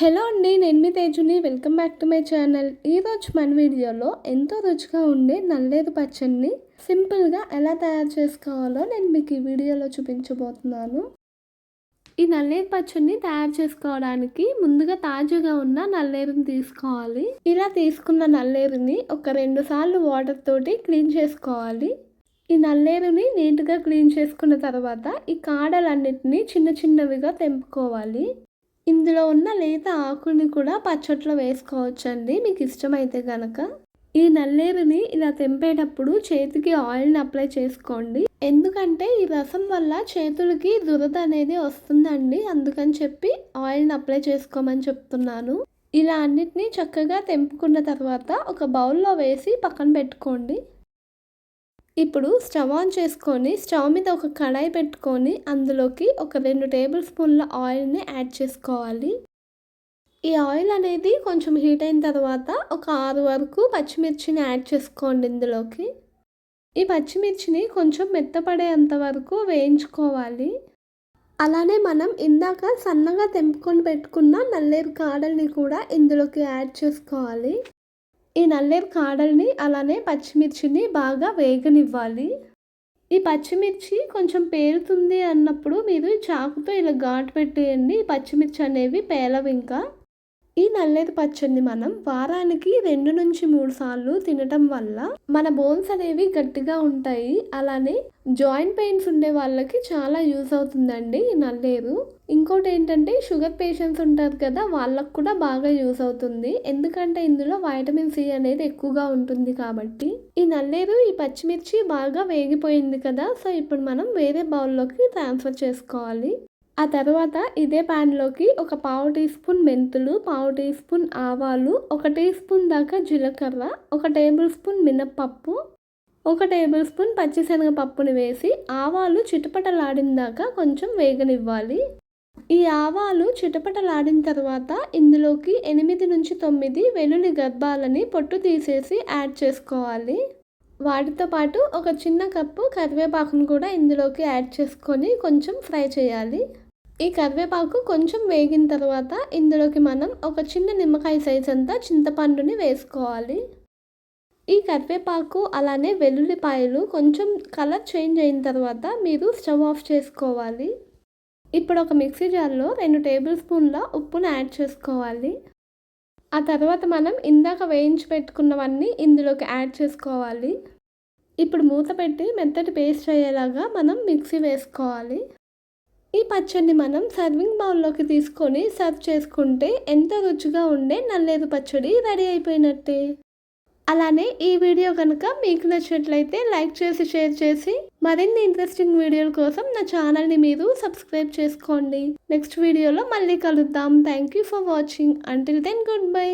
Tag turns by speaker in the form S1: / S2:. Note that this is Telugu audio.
S1: హలో అండి నేను మీ తేజుని. Welcome back to my channel. ఈరోజు మన వీడియోలో ఎంతో రుచిగా ఉండే నల్లేరు పచ్చడిని సింపుల్గా ఎలా తయారు చేసుకోవాలో నేను మీకు ఈ వీడియోలో చూపించబోతున్నాను. ఈ నల్లేరు పచ్చడిని తయారు చేసుకోవడానికి ముందుగా తాజాగా ఉన్న నల్లేరుని తీసుకోవాలి. ఇలా తీసుకున్న నల్లేరుని ఒక రెండు సార్లు వాటర్ తోటి క్లీన్ చేసుకోవాలి. ఈ నల్లేరుని నీట్గా క్లీన్ చేసుకున్న తర్వాత ఈ కాడలన్నిటిని చిన్న చిన్నవిగా తెంపుకోవాలి. ఇందులో ఉన్న లేత ఆకుల్ని కూడా పచ్చట్లో వేసుకోవచ్చండి. మీకు ఇష్టమైతే కనుక ఈ నల్లేరుని ఇలా తెంపేటప్పుడు చేతికి ఆయిల్ని అప్లై చేసుకోండి. ఎందుకంటే ఈ రసం వల్ల చేతులకి దురద అనేది వస్తుందండి. అందుకని చెప్పి ఆయిల్ని అప్లై చేసుకోమని చెప్తున్నాను. ఇలా అన్నిటినీ చక్కగా తెంపుకున్న తర్వాత ఒక బౌల్లో వేసి పక్కన పెట్టుకోండి. ఇప్పుడు స్టవ్ ఆన్ చేసుకొని స్టవ్ మీద ఒక కడాయి పెట్టుకొని అందులోకి ఒక రెండు టేబుల్ స్పూన్ల ఆయిల్ని యాడ్ చేసుకోవాలి. ఈ ఆయిల్ అనేది కొంచెం హీట్ అయిన తర్వాత ఒక ఆరు వరకు పచ్చిమిర్చిని యాడ్ చేసుకోండి ఇందులోకి. ఈ పచ్చిమిర్చిని కొంచెం మెత్తపడేంత వరకు వేయించుకోవాలి. అలానే మనం ఇందాక సన్నగా తెంపుకొని పెట్టుకున్న నల్లేరు కాడల్ని కూడా ఇందులోకి యాడ్ చేసుకోవాలి. ఈ నల్లేరు కాడల్ని అలానే పచ్చిమిర్చిని బాగా వేగనివ్వాలి. ఈ పచ్చిమిర్చి కొంచెం పేరుతుంది అన్నప్పుడు మీరు చాకుతో ఇలా ఘాటు పెట్టేయండి. ఈ పచ్చిమిర్చి అనేవి పేలవి ఇంకా. ఈ నల్లేరు పచ్చడిని మనం వారానికి రెండు నుంచి మూడు సార్లు తినటం వల్ల మన బోన్స్ అనేవి గట్టిగా ఉంటాయి. అలానే జాయింట్ పెయిన్స్ ఉండే వాళ్ళకి చాలా యూస్ అవుతుందండి ఈ నల్లేరు. ఇంకోటి ఏంటంటే షుగర్ పేషెంట్స్ ఉంటారు కదా వాళ్ళకు కూడా బాగా యూస్ అవుతుంది. ఎందుకంటే ఇందులో వైటమిన్ సి అనేది ఎక్కువగా ఉంటుంది కాబట్టి. ఈ నల్లేరు ఈ పచ్చిమిర్చి బాగా వేగిపోయింది కదా సో ఇప్పుడు మనం వేరే బౌల్లోకి ట్రాన్స్ఫర్ చేసుకోవాలి. ఆ తర్వాత ఇదే ప్యాన్లోకి ఒక పావు టీ స్పూన్ మెంతులు పావు టీ స్పూన్ ఆవాలు ఒక టీ స్పూన్ దాకా జీలకర్ర ఒక టేబుల్ స్పూన్ మినప్పప్పు ఒక టేబుల్ స్పూన్ పచ్చిశనగపప్పుని వేసి ఆవాలు చిటపటలాడిన దాకా కొంచెం వేగనివ్వాలి. ఈ ఆవాలు చిటపటలాడిన తర్వాత ఇందులోకి ఎనిమిది నుంచి తొమ్మిది వెల్లుల్లి గర్భాలని పొట్టు తీసేసి యాడ్ చేసుకోవాలి. వాటితో పాటు ఒక చిన్న కప్పు కరివేపాకును కూడా ఇందులోకి యాడ్ చేసుకొని కొంచెం ఫ్రై చేయాలి. ఈ కరివేపాకు కొంచెం వేగిన తర్వాత ఇందులోకి మనం ఒక చిన్న నిమ్మకాయ సైజ్ అంతా చింతపండుని వేసుకోవాలి. ఈ కరివేపాకు అలానే వెల్లుల్లిపాయలు కొంచెం కలర్ చేంజ్ అయిన తర్వాత మీరు స్టవ్ ఆఫ్ చేసుకోవాలి. ఇప్పుడు ఒక మిక్సీ జార్లో రెండు టేబుల్ స్పూన్ల ఉప్పును యాడ్ చేసుకోవాలి. ఆ తర్వాత మనం ఇందాక వేయించి పెట్టుకున్నవన్నీ ఇందులోకి యాడ్ చేసుకోవాలి. ఇప్పుడు మూత పెట్టి మెత్తటి పేస్ట్ అయ్యేలాగా మనం మిక్సీ వేసుకోవాలి. ఈ పచ్చడిని మనం సర్వింగ్ బౌల్లోకి తీసుకొని సర్వ్ చేసుకుంటే ఎంతో రుచిగా ఉండే నల్లేరు పచ్చడి రెడీ అయిపోయినట్టే. అలానే ఈ వీడియో కనుక మీకు నచ్చినట్లయితే లైక్ చేసి షేర్ చేసి మరిన్ని ఇంట్రెస్టింగ్ వీడియోల కోసం నా ఛానల్ని మీరు సబ్స్క్రైబ్ చేసుకోండి. నెక్స్ట్ వీడియోలో మళ్ళీ కలుద్దాం. Thank you for watching until then goodbye